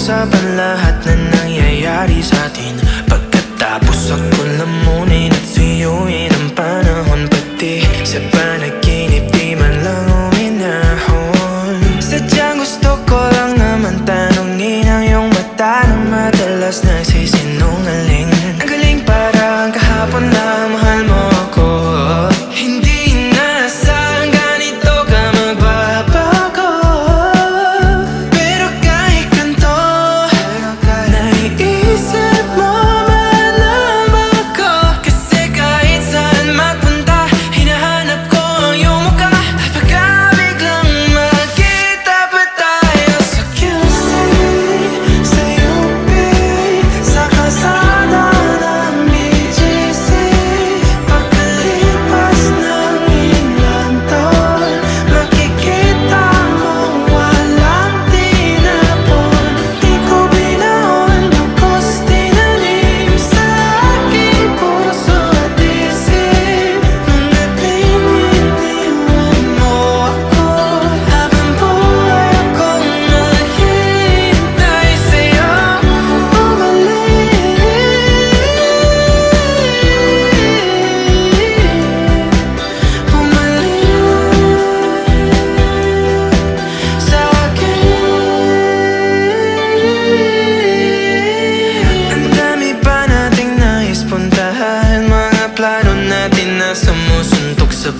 pag-usapan lahat na nangyayari sa atin. Pagkatapos ako lamunin at suyuin ang panahon Pati sa panaginip di man lang uminahon. Sadyang gusto ko lang naman tanongin ang iyong mata Na madalas nagsisinungaling.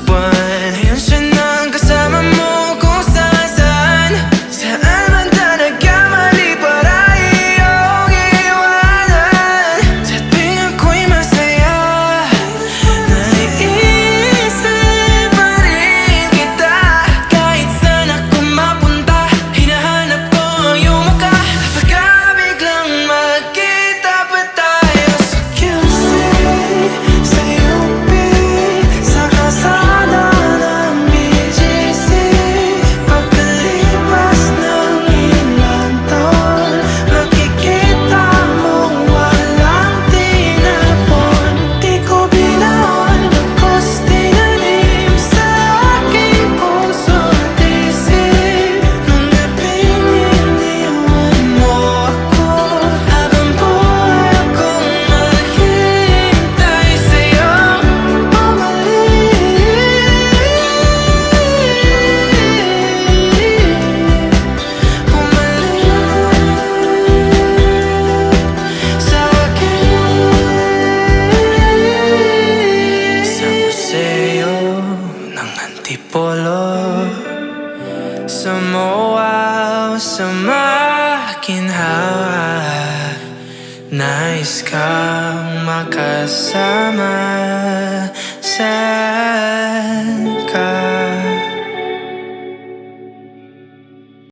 one polo. Sa moaw sa makinhawa Nais kang makasama sa